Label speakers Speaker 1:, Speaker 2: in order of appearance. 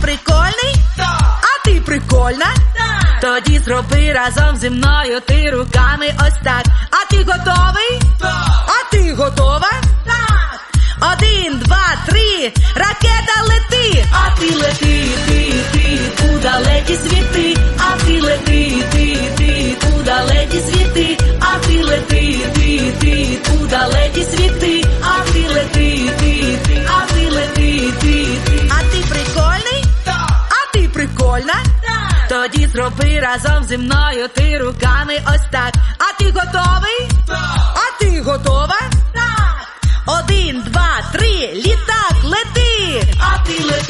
Speaker 1: прикольний? А ти прикольна? Тоді зроби разом зі мною ти руками ось так. А ти готовий? А ти готова? Один, два, три, ракета лети, а ти лети, прикольна? Тоді зроби разом зі мною ти руками ось так. А ти готовий? А ти готова? Один, два, три, літак, лети! А ти лети,